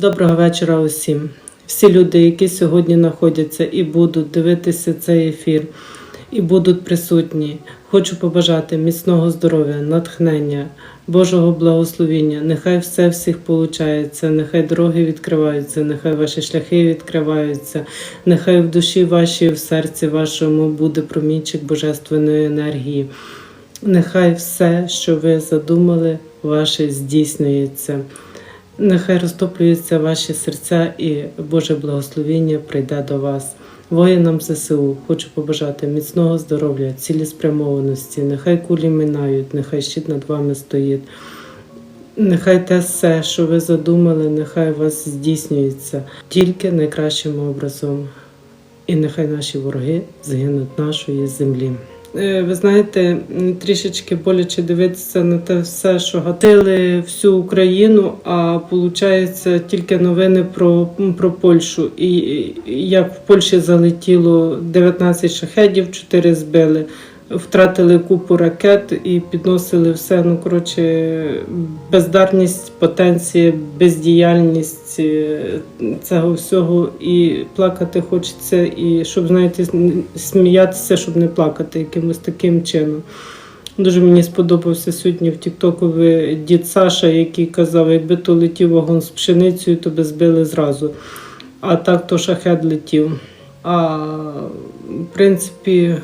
Доброго вечора усім. Всі люди, які сьогодні знаходяться і будуть дивитися цей ефір, і будуть присутні. Хочу побажати міцного здоров'я, натхнення, Божого благословіння. Нехай все всіх получається, нехай дороги відкриваються, нехай ваші шляхи відкриваються, нехай в душі вашій, в серці вашому буде промінчик божественної енергії. Нехай все, що ви задумали, ваше здійснюється. Нехай розтоплюються ваші серця і Боже благословіння прийде до вас. Воїнам ЗСУ хочу побажати міцного здоров'я, цілеспрямованості, нехай кулі минають, нехай щит над вами стоїть. Нехай те все, що ви задумали, нехай у вас здійснюється тільки найкращим образом. І нехай наші вороги згинуть нашої землі. Е, Ви знаєте, трішечки боляче дивитися на те все, що гатили всю Україну, а виходить тільки новини про, про Польщу. І як в Польщі залетіло 19 шахедів, 4 збили, втратили купу ракет і підносили все. Ну коротше, бездарність, потенція, бездіяльність е, цього всього. І плакати хочеться, і щоб знаєте, сміятися, щоб не плакати якимось таким чином. Дуже мені сподобався сьогодні в Тіктокові дід Саша, який казав, якби то летів вагон з пшеницею, то би збили зразу. А так то шахет летів. А в принципі,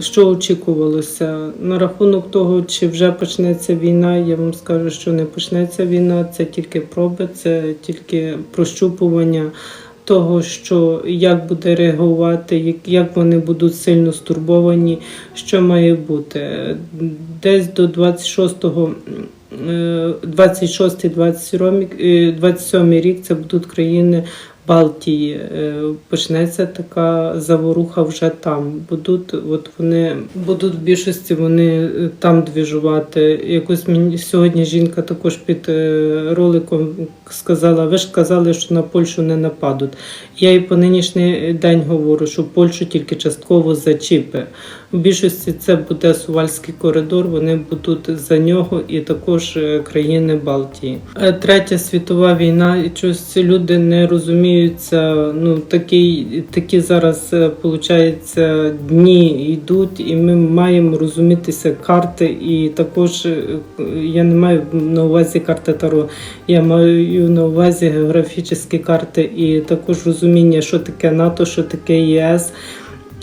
що очікувалося? На рахунок того, чи вже почнеться війна, я вам скажу, що не почнеться війна, це тільки проби, це тільки прощупування того, що як буде реагувати, як, вони будуть сильно стурбовані, що має бути. Десь до 26-го. 26-27 рік це будуть країни Балтії. Е, Почнеться така заворуха вже там. Будуть, от вони будуть в більшості вони е, там двіжувати. Якось мені сьогодні жінка також під е, роликом сказала: ви ж казали, що на Польщу не нападуть. Я і по нинішній день говорю, що Польщу тільки частково зачіпи. В більшості це буде Сувальський коридор, вони будуть за нього і також е, країни Балтії. Е, Третя світова війна, щось люди не розуміються. Ну такі, такі зараз виходить, дні йдуть, і ми маємо розумітися карти. І також е, я не маю на увазі карти Таро, я маю на увазі географічні карти і також розуміння, що таке НАТО, що таке ЄС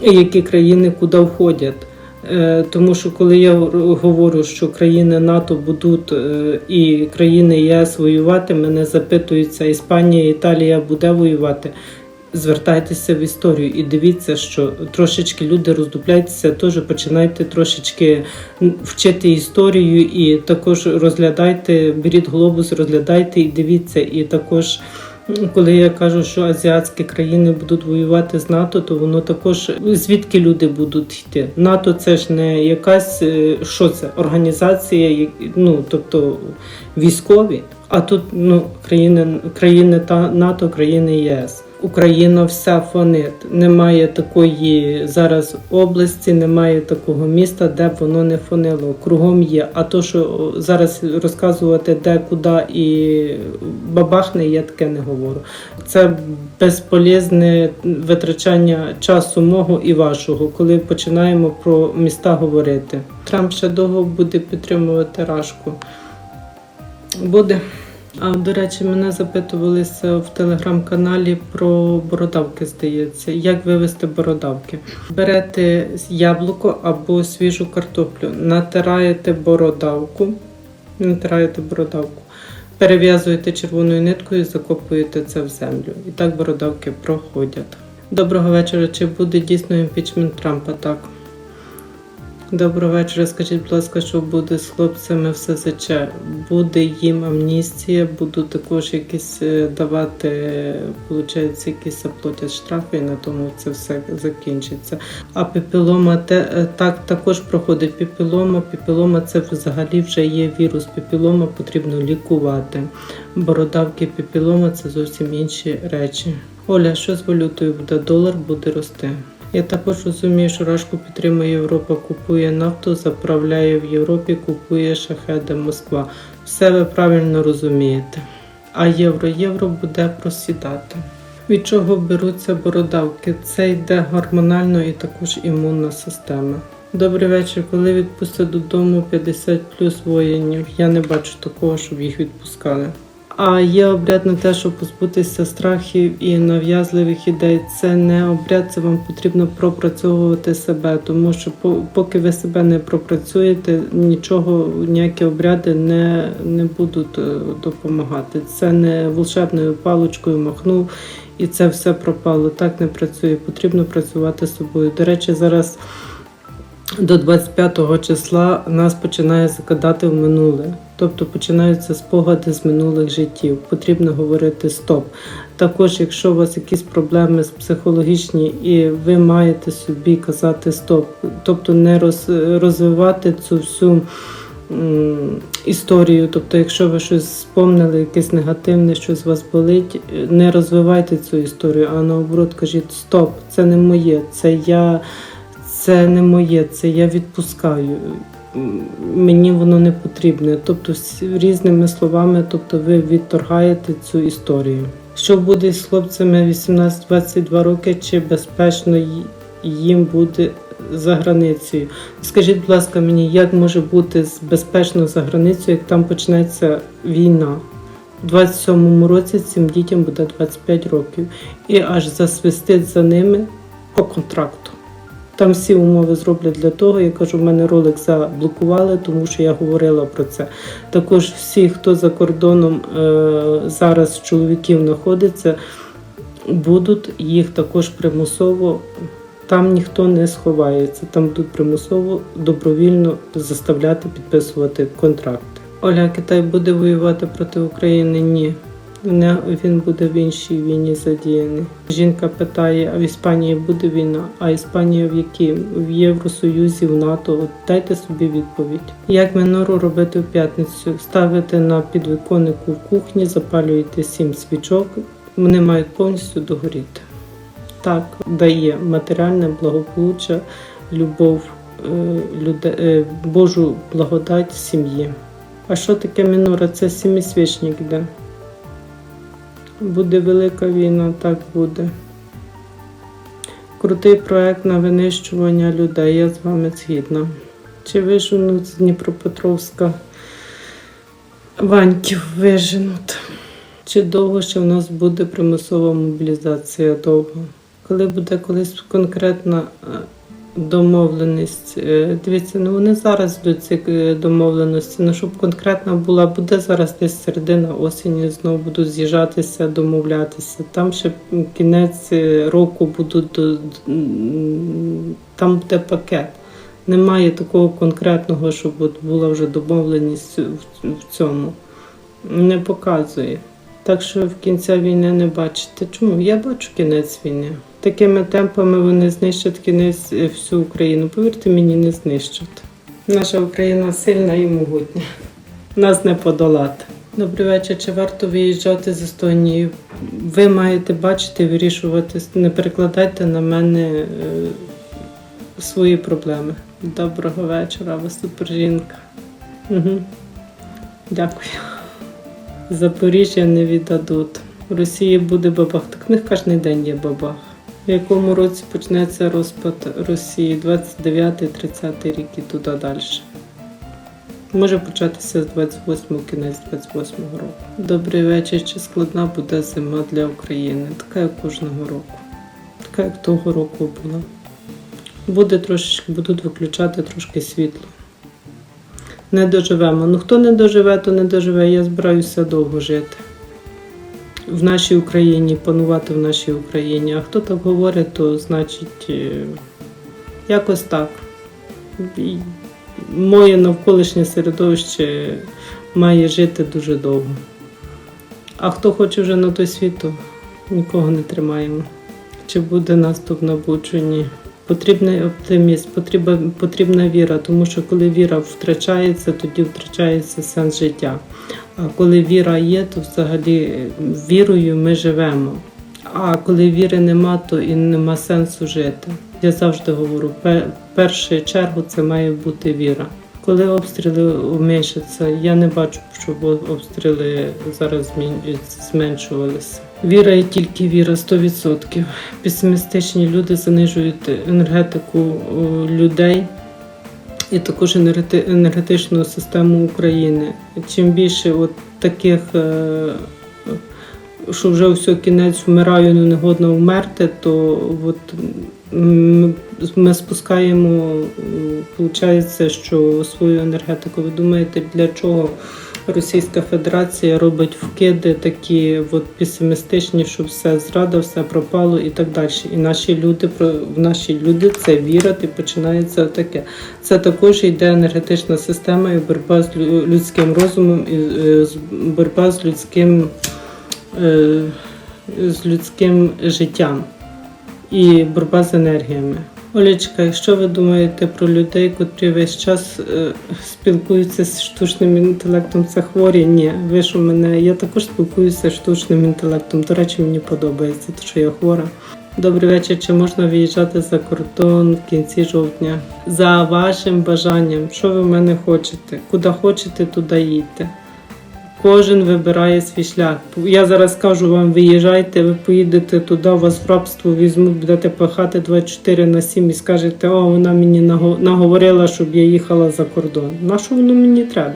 які країни куди входять. Е, Тому що коли я говорю, що країни НАТО будуть е, і країни ЄС воювати, мене запитуються, Іспанія, Італія буде воювати. Звертайтеся в історію і дивіться, що трошечки люди роздупляйтеся, теж починайте трошечки вчити історію і також розглядайте, беріть глобус, розглядайте і дивіться, і також. Коли я кажу, що азіатські країни будуть воювати з НАТО, то воно також звідки люди будуть йти. НАТО це ж не якась е, що це організація, ну тобто військові. А тут ну країни, країни та НАТО, країни ЄС. Україна вся фонить. Немає такої зараз області, немає такого міста, де б воно не фонило. Кругом є. А то, що зараз розказувати де, куди і бабахне, я таке не говорю. Це безполезне витрачання часу мого і вашого, коли починаємо про міста говорити. Трамп ще довго буде підтримувати Рашку. Буде. А до речі, мене запитувалися в телеграм-каналі про бородавки, здається. Як вивести бородавки? Берете яблуко або свіжу картоплю, натираєте бородавку, натираєте бородавку, перев'язуєте червоною ниткою, закопуєте це в землю. І так бородавки проходять. Доброго вечора. Чи буде дійсно імпічмент Трампа? Так. Доброго вечора. Скажіть, будь ласка, що буде з хлопцями в СЗЧ? Буде їм амністія, будуть також якісь е, давати, виходить, якісь заплатять штрафи, і на тому це все закінчиться. А піпілома те, е, так також проходить піпілома. Піпілома це взагалі вже є вірус. Піпілома потрібно лікувати. Бородавки піпілома це зовсім інші речі. Оля, що з валютою буде? Долар буде рости. Я також розумію, що Рашку підтримує Європа, купує нафту, заправляє в Європі, купує шахеди Москва. Все ви правильно розумієте. а євро-євро буде просідати. Від чого беруться бородавки? Це йде гормонально і також імунна система. Добрий вечір. Коли відпустять додому 50 плюс воїнів, я не бачу такого, щоб їх відпускали. А є обряд на те, щоб позбутися страхів і нав'язливих ідей. Це не обряд, це вам потрібно пропрацьовувати себе, тому що поки ви себе не пропрацюєте, нічого, ніякі обряди не, не будуть е, допомагати. Це не волшебною паличкою махнув і це все пропало. Так не працює. Потрібно працювати з собою. До речі, зараз до 25 числа нас починає закидати в минуле. Тобто починаються спогади з минулих життів. Потрібно говорити стоп. Також, якщо у вас якісь проблеми з психологічні, і ви маєте собі казати стоп, тобто не роз, розвивати цю всю історію. Тобто, якщо ви щось спомнили, якесь негативне, щось з вас болить, не розвивайте цю історію, а наоборот кажіть стоп, це не моє, це я це не моє, це я відпускаю. Мені воно не потрібне. Тобто, різними словами, тобто ви відторгаєте цю історію. Що буде з хлопцями 18-22 роки, чи безпечно їм буде за границею? Скажіть, будь ласка, мені, як може бути безпечно за границею, як там почнеться війна? У 27-му році цим дітям буде 25 років, і аж засвистить за ними по контракту. Там всі умови зроблять для того. Я кажу, в мене ролик заблокували, тому що я говорила про це. Також всі, хто за кордоном е, зараз чоловіків знаходиться, будуть їх також примусово. Там ніхто не сховається, там будуть примусово добровільно заставляти підписувати контракти. Оля, Китай буде воювати проти України? Ні. Він буде в іншій війні задіяний. Жінка питає: а в Іспанії буде війна? А Іспанія в якій? В Євросоюзі, в НАТО? От дайте собі відповідь. Як минору робити в п'ятницю? Ставите на підвіконнику в кухні, запалюєте сім свічок, вони мають повністю догоріти. Так, дає матеріальне благополуччя, любов, е, люде, е, Божу благодать сім'ї. А що таке мінора? Це сімісвічник йде. Буде велика війна, так буде. Крутий проект на винищування людей, я з вами згідна. Чи виженуть з Дніпропетровська Ваньків виженуть? Чи довго ще в нас буде примусова мобілізація довго? Коли буде колись конкретна е, домовленість? Е, Дивіться, ну вони зараз йдуть ці е, домовленості. Ну щоб конкретна була, буде зараз десь середина осені, знову будуть з'їжджатися, домовлятися. Там ще кінець е, року будуть до- там буде пакет. Немає такого конкретного, щоб от була вже домовленість в цьому. Не показує. Так що в кінця війни не бачите. Чому? Я бачу кінець війни. Такими темпами вони знищать кінець е, всю Україну. Повірте мені, не знищать. Наша Україна сильна і могутня. Нас не подолати. Добрий вечір. Чи варто виїжджати з Естонії? Ви маєте бачити, вирішувати. Не перекладайте на мене е, свої проблеми. Доброго вечора, ви супер жінка. Угу. Дякую. Запоріжжя не віддадуть. В Росії буде бабах. Так в них кожен день є бабах. В якому році почнеться розпад Росії? 29-30 рік і туди далі. Може початися з 28 кінець 28 року. Добрий вечір. Чи складна буде зима для України? Така як кожного року. Така як того року була. Буде трошечки, будуть виключати трошки світло. Не доживемо. Ну хто не доживе, то не доживе. Я збираюся довго жити. В нашій Україні, панувати в нашій Україні. А хто так говорить, то значить е, якось так. Моє навколишнє середовище має жити дуже довго. А хто хоче вже на той світ, то нікого не тримаємо. Чи буде наступ на Бучу? Ні. Потрібний оптиміст, потрібна, потрібна віра, тому що коли віра втрачається, тоді втрачається сенс життя. А коли віра є, то взагалі вірою ми живемо. А коли віри нема, то і нема сенсу жити. Я завжди говорю, в першу чергу це має бути віра. Коли обстріли уменшаться, я не бачу, щоб обстріли зараз зменшувалися. Віра і тільки віра 100%. Песимістичні люди занижують енергетику людей і також енергетичну систему України. Чим більше от таких, е, що вже все кінець вмираю, не годно вмерти, то от ми спускаємо, виходить, що свою енергетику. Ви думаєте, для чого Російська Федерація робить вкиди такі от песимістичні, що все зрада, все пропало і так далі. І наші люди в наші люди це вірять і починається таке. Це також йде енергетична система і боротьба з лю- людським розумом, і е, боротьба з людським, е, з людським життям і боротьба з енергіями. Олечка, що ви думаєте про людей, котрі весь час е, спілкуються з штучним інтелектом? Це хворі? Ні. Ви що мене? Я також спілкуюся з штучним інтелектом. До речі, мені подобається, те, що я хвора. Добрий вечір. Чи можна виїжджати за кордон в кінці жовтня? За вашим бажанням, що ви в мене хочете? Куди хочете, туди їдьте. Кожен вибирає свій шлях. Я зараз кажу вам, виїжджайте, ви поїдете туди, вас в рабство візьмуть, будете пахати 24 на 7 і скажете, о, вона мені наговорила, щоб я їхала за кордон. На що воно мені треба?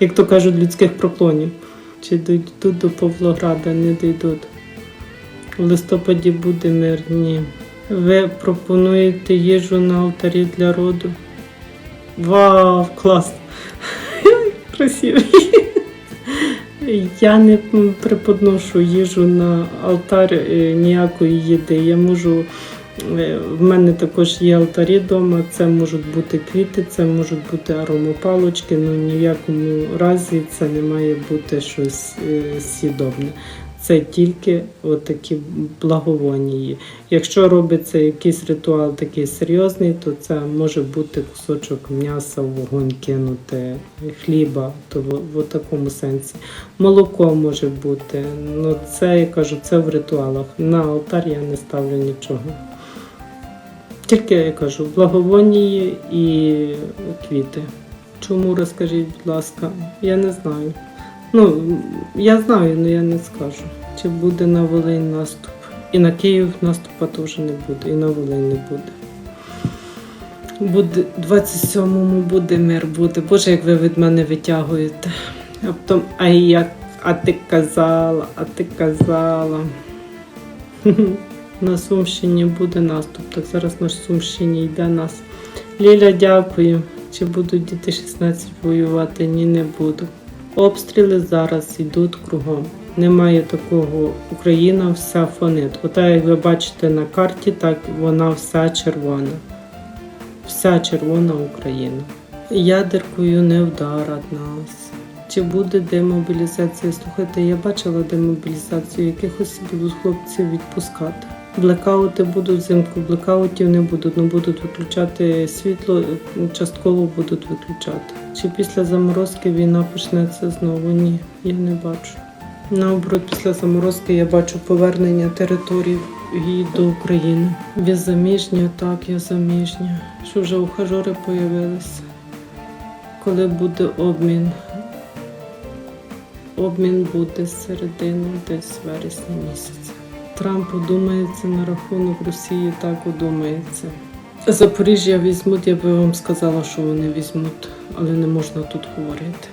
Як то кажуть, людських проклонів. Чи дійдуть до Павлограда, не дійдуть. У листопаді буде мир. Ні. Ви пропонуєте їжу на алтарі для роду. Вау, клас! Красивий. Я не преподношу їжу на алтар е, ніякої їди. Я можу. е, В мене також є алтарі вдома. Це можуть бути квіти, це можуть бути аромопалочки. але ні в якому разі це не має бути щось е, сідобне. Це тільки отакі благовонії. Якщо робиться якийсь ритуал такий серйозний, то це може бути кусочок м'яса в вогонь кинути, хліба, то в, в такому сенсі. Молоко може бути. Ну це я кажу, це в ритуалах. На алтар я не ставлю нічого. Тільки я кажу, благовонії і квіти. Чому розкажіть, будь ласка, я не знаю. Ну, я знаю, але я не скажу. Чи буде на Волинь наступ. І на Київ наступу теж не буде, і на Волинь не буде. Буде 27-му буде мир, буде. Боже, як ви від мене витягуєте. А потім, а як, а ти казала, а ти казала. На Сумщині буде наступ. Так зараз на Сумщині йде нас. Ліля, дякую. Чи будуть діти 16 воювати? Ні, не буду. Обстріли зараз йдуть кругом. Немає такого. Україна вся фонить. Ота, як ви бачите на карті, так вона вся червона. Вся червона Україна. Ядеркою не вдарять нас. Чи буде демобілізація? Слухайте, я бачила демобілізацію, якихось будуть хлопців відпускати. Блекаути будуть взимку, блекаутів не будуть, ну будуть виключати світло, частково будуть виключати. Чи після заморозки війна почнеться знову? Ні, я не бачу. Наоборот, після заморозки я бачу повернення територій і до України. Ви заміжня, так, я заміжня. Що вже ухажори появилися? Коли буде обмін? Обмін буде з середини десь вересня місяця. Трамп одумається на рахунок Росії, так одумається. Запоріжжя візьмуть, я би вам сказала, що вони візьмуть, але не можна тут говорити.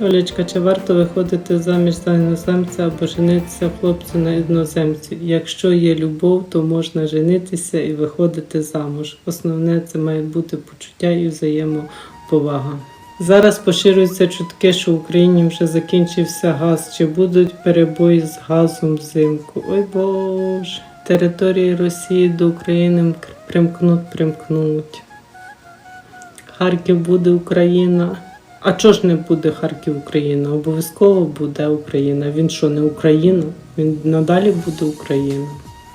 Олечка, чи варто виходити заміж за іноземця або женитися хлопцю на іноземці? Якщо є любов, то можна женитися і виходити замуж. Основне це має бути почуття і взаємоповага. Зараз поширюються чутки, що в Україні вже закінчився газ. Чи будуть перебої з газом взимку? Ой Боже. Території Росії до України примкнуть, примкнуть. Харків буде Україна. А чого ж не буде Харків Україна? Обов'язково буде Україна. Він що, не Україна? Він надалі буде Україна.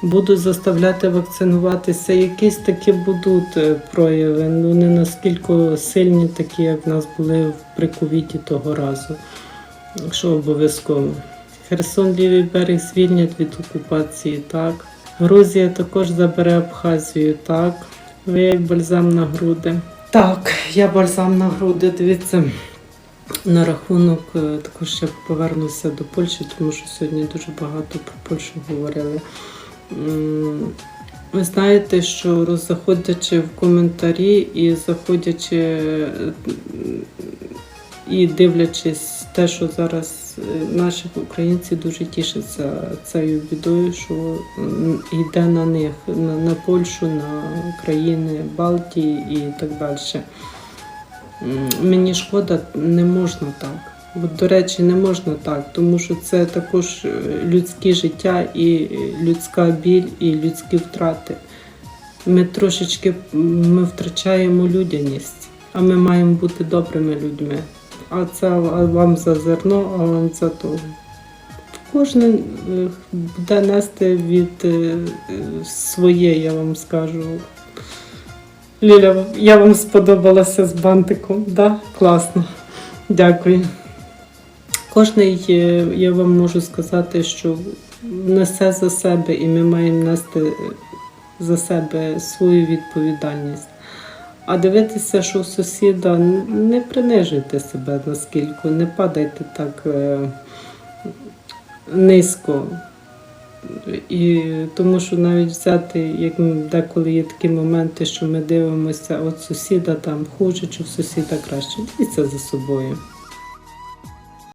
Будуть заставляти вакцинуватися. Якісь такі будуть е, прояви. Ну не наскільки сильні, такі, як в нас були при ковіді того разу. Що обов'язково. Херсон лівий берег звільнять від окупації, так. Грузія також забере Абхазію, так. Ви як бальзам на груди. Так, я бальзам на груди. Дивіться, на рахунок е, також я повернуся до Польщі, тому що сьогодні дуже багато про Польщу говорили. Ви знаєте, що заходячи в коментарі і заходячи е, і дивлячись те, що зараз е, наші українці дуже тішаться цією бідою, що йде на них, на, на Польщу, на країни Балтії і так далі. Мені шкода, не можна так. От, до речі, не можна так, тому що це також е, людське життя і е, людська біль, і людські втрати. Ми трошечки ми втрачаємо людяність, а ми маємо бути добрими людьми. А це вам за зерно, а вам за то. Кожен е, буде нести від е, своє, я вам скажу. Ліля, я вам сподобалася з бантиком. Да? Класно. Дякую. Кожний, е, я вам можу сказати, що несе за себе, і ми маємо нести за себе свою відповідальність. А дивитися, що у сусіда не принижуйте себе наскільки, не падайте так е, низько. І тому що навіть взяти, як деколи є такі моменти, що ми дивимося, от сусіда там хуже, чи в сусіда краще. Дивіться за собою.